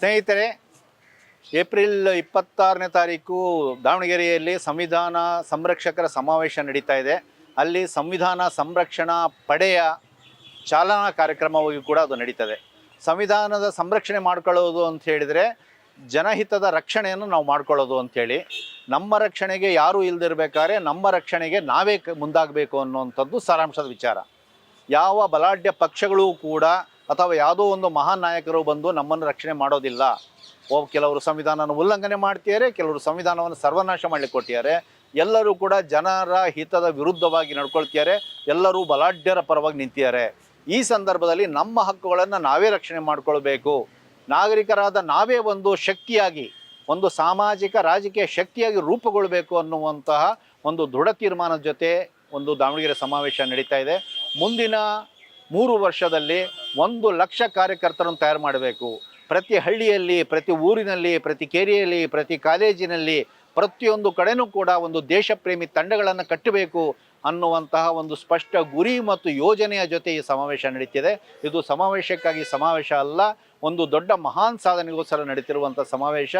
ಸ್ನೇಹಿತರೆ, ಏಪ್ರಿಲ್ ಇಪ್ಪತ್ತಾರನೇ ತಾರೀಕು ದಾವಣಗೆರೆಯಲ್ಲಿ ಸಂವಿಧಾನ ಸಂರಕ್ಷಕರ ಸಮಾವೇಶ ನಡೀತಾ ಇದೆ. ಅಲ್ಲಿ ಸಂವಿಧಾನ ಸಂರಕ್ಷಣಾ ಪಡೆಯ ಚಾಲನಾ ಕಾರ್ಯಕ್ರಮವಾಗಿ ಕೂಡ ಅದು ನಡೀತದೆ. ಸಂವಿಧಾನದ ಸಂರಕ್ಷಣೆ ಮಾಡ್ಕೊಳ್ಳೋದು ಅಂತ ಹೇಳಿದರೆ, ಜನಹಿತದ ರಕ್ಷಣೆಯನ್ನು ನಾವು ಮಾಡ್ಕೊಳ್ಳೋದು ಅಂಥೇಳಿ ನಮ್ಮ ರಕ್ಷಣೆಗೆ ಯಾರೂ ಇಲ್ದಿರಬೇಕಾದ್ರೆ ನಮ್ಮ ರಕ್ಷಣೆಗೆ ನಾವೇ ಮುಂದಾಗಬೇಕು ಅನ್ನುವಂಥದ್ದು ಸಾರಾಂಶದ ವಿಚಾರ. ಯಾವ ಬಲಾಢ್ಯ ಪಕ್ಷಗಳು ಕೂಡ ಅಥವಾ ಯಾವುದೋ ಒಂದು ಮಹಾನ್ ನಾಯಕರು ಬಂದು ನಮ್ಮನ್ನು ರಕ್ಷಣೆ ಮಾಡೋದಿಲ್ಲ. ಓ, ಕೆಲವರು ಸಂವಿಧಾನವನ್ನು ಉಲ್ಲಂಘನೆ ಮಾಡ್ತಿದ್ದಾರೆ, ಕೆಲವರು ಸಂವಿಧಾನವನ್ನು ಸರ್ವನಾಶ ಮಾಡಲಿಕ್ಕೆ ಕೊಟ್ಟಿದ್ದಾರೆ. ಎಲ್ಲರೂ ಕೂಡ ಜನರ ಹಿತದ ವಿರುದ್ಧವಾಗಿ ನಡ್ಕೊಳ್ತಿದ್ದಾರೆ. ಎಲ್ಲರೂ ಬಲಾಢ್ಯರ ಪರವಾಗಿ ನಿಂತಿದ್ದಾರೆ. ಈ ಸಂದರ್ಭದಲ್ಲಿ ನಮ್ಮ ಹಕ್ಕುಗಳನ್ನು ನಾವೇ ರಕ್ಷಣೆ ಮಾಡಿಕೊಳ್ಬೇಕು. ನಾಗರಿಕರಾದ ನಾವೇ ಒಂದು ಶಕ್ತಿಯಾಗಿ, ಒಂದು ಸಾಮಾಜಿಕ ರಾಜಕೀಯ ಶಕ್ತಿಯಾಗಿ ರೂಪುಗೊಳ್ಬೇಕು ಅನ್ನುವಂತಹ ಒಂದು ದೃಢ ತೀರ್ಮಾನದ ಜೊತೆ ಒಂದು ದಾವಣಗೆರೆ ಸಮಾವೇಶ ನಡೀತಾ ಇದೆ. ಮುಂದಿನ ಮೂರು ವರ್ಷದಲ್ಲಿ ಒಂದು ಲಕ್ಷ ಕಾರ್ಯಕರ್ತರನ್ನು ತಯಾರು ಮಾಡಬೇಕು. ಪ್ರತಿ ಹಳ್ಳಿಯಲ್ಲಿ, ಪ್ರತಿ ಊರಿನಲ್ಲಿ, ಪ್ರತಿ ಕೇರಿಯಲ್ಲಿ, ಪ್ರತಿ ಕಾಲೇಜಿನಲ್ಲಿ ಪ್ರತಿಯೊಂದು ಕಡೆನೂ ಕೂಡ ಒಂದು ದೇಶಪ್ರೇಮಿ ತಂಡಗಳನ್ನು ಕಟ್ಟಬೇಕು ಅನ್ನುವಂತಹ ಒಂದು ಸ್ಪಷ್ಟ ಗುರಿ ಮತ್ತು ಯೋಜನೆಯ ಜೊತೆ ಈ ಸಮಾವೇಶ ನಡೀತಿದೆ. ಇದು ಸಮಾವೇಶಕ್ಕಾಗಿ ಸಮಾವೇಶ ಅಲ್ಲ, ಒಂದು ದೊಡ್ಡ ಮಹಾನ್ ಸಾಧನೆಗೋಸ್ಕರ ನಡೀತಿರುವಂಥ ಸಮಾವೇಶ.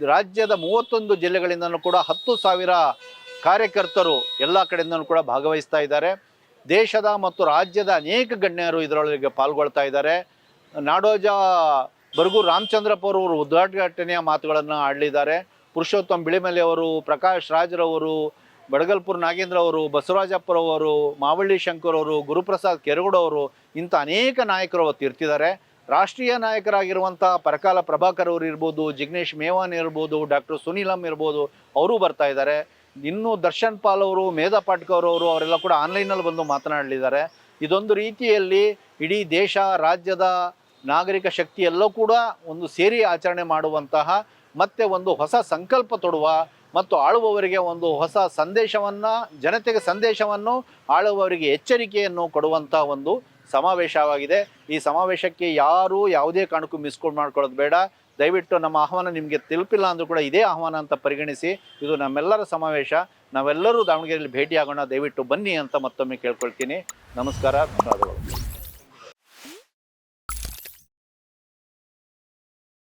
ರಾಜ್ಯದ ಮೂವತ್ತೊಂದು ಜಿಲ್ಲೆಗಳಿಂದಲೂ ಕೂಡ ಹತ್ತು ಸಾವಿರ ಕಾರ್ಯಕರ್ತರು ಎಲ್ಲ ಕಡೆಯಿಂದಲೂ ಕೂಡ ಭಾಗವಹಿಸ್ತಾ ಇದ್ದಾರೆ. ದೇಶದ ಮತ್ತು ರಾಜ್ಯದ ಅನೇಕ ಗಣ್ಯರು ಇದರೊಳಗೆ ಪಾಲ್ಗೊಳ್ತಾ ಇದ್ದಾರೆ. ನಾಡೋಜ ಬರ್ಗು ರಾಮಚಂದ್ರಪ್ಪ ಅವರು ಉದ್ಘಾಟನೆಯ ಮಾತುಗಳನ್ನು ಆಡಲಿದ್ದಾರೆ. ಪುರುಷೋತ್ತಮ್ ಬಿಳಿಮಲೆ ಅವರು, ಪ್ರಕಾಶ್ ರಾಜ್ರವರು ಬಡಗಲ್ಪುರ್ ನಾಗೇಂದ್ರ ಅವರು ಬಸವರಾಜಪ್ಪರವರು ಮಾವಳ್ಳಿ ಶಂಕರ್ ಅವರು, ಗುರುಪ್ರಸಾದ್ ಕೆರಗೋಡವರು ಇಂಥ ಅನೇಕ ನಾಯಕರು ಅವತ್ತು ಇರ್ತಿದ್ದಾರೆ. ರಾಷ್ಟ್ರೀಯ ನಾಯಕರಾಗಿರುವಂಥ ಪರಕಾಲ ಪ್ರಭಾಕರ್ ಅವರು ಇರ್ಬೋದು, ಜಿಗ್ನೇಶ್ ಮೇವಾನ್ ಇರ್ಬೋದು, ಡಾಕ್ಟರ್ ಸುನೀಲಂ ಇರ್ಬೋದು, ಅವರು ಬರ್ತಾ ಇದ್ದಾರೆ. ಇನ್ನು ದರ್ಶನ್ ಪಾಲ್ ಅವರು, ಮೇಧಾ ಪಾಟ್ಕರ್ ಅವರು, ಅವರೆಲ್ಲ ಕೂಡ ಆನ್ಲೈನಲ್ಲಿ ಬಂದು ಮಾತನಾಡಲಿದ್ದಾರೆ. ಇದೊಂದು ರೀತಿಯಲ್ಲಿ ಇಡೀ ದೇಶ, ರಾಜ್ಯದ ನಾಗರಿಕ ಶಕ್ತಿ ಎಲ್ಲೋ ಕೂಡ ಒಂದು ಸೇರಿ ಆಚರಣೆ ಮಾಡುವಂತಹ, ಮತ್ತೆ ಒಂದು ಹೊಸ ಸಂಕಲ್ಪ ತೊಡುವ ಮತ್ತು ಆಳುವವರಿಗೆ ಒಂದು ಹೊಸ ಸಂದೇಶವನ್ನು, ಜನತೆಗೆ ಸಂದೇಶವನ್ನು, ಆಳುವವರಿಗೆ ಎಚ್ಚರಿಕೆಯನ್ನು ಕೊಡುವಂತಹ ಒಂದು ಸಮಾವೇಶವಾಗಿದೆ. ಈ ಸಮಾವೇಶಕ್ಕೆ ಯಾರು ಯಾವುದೇ ಕಾರಣಕ್ಕೂ ಮಿಸ್ಕೊಂಡು ಮಾಡ್ಕೊಳ್ಳೋದು ಬೇಡ. ದಯವಿಟ್ಟು ನಮ್ಮ ಆಹ್ವಾನ ನಿಮಗೆ ತಲುಪಿಲ್ಲ ಅಂದರೂ ಕೂಡ ಇದೇ ಆಹ್ವಾನ ಅಂತ ಪರಿಗಣಿಸಿ, ಇದು ನಮ್ಮೆಲ್ಲರ ಸಮಾವೇಶ. ನಾವೆಲ್ಲರೂ ದಾವಣಗೆರೆಯಲ್ಲಿ ಭೇಟಿಯಾಗೋಣ, ದಯವಿಟ್ಟು ಬನ್ನಿ ಅಂತ ಮತ್ತೊಮ್ಮೆ ಕೇಳ್ಕೊಳ್ತೀನಿ. ನಮಸ್ಕಾರ, ಧನ್ಯವಾದಗಳು.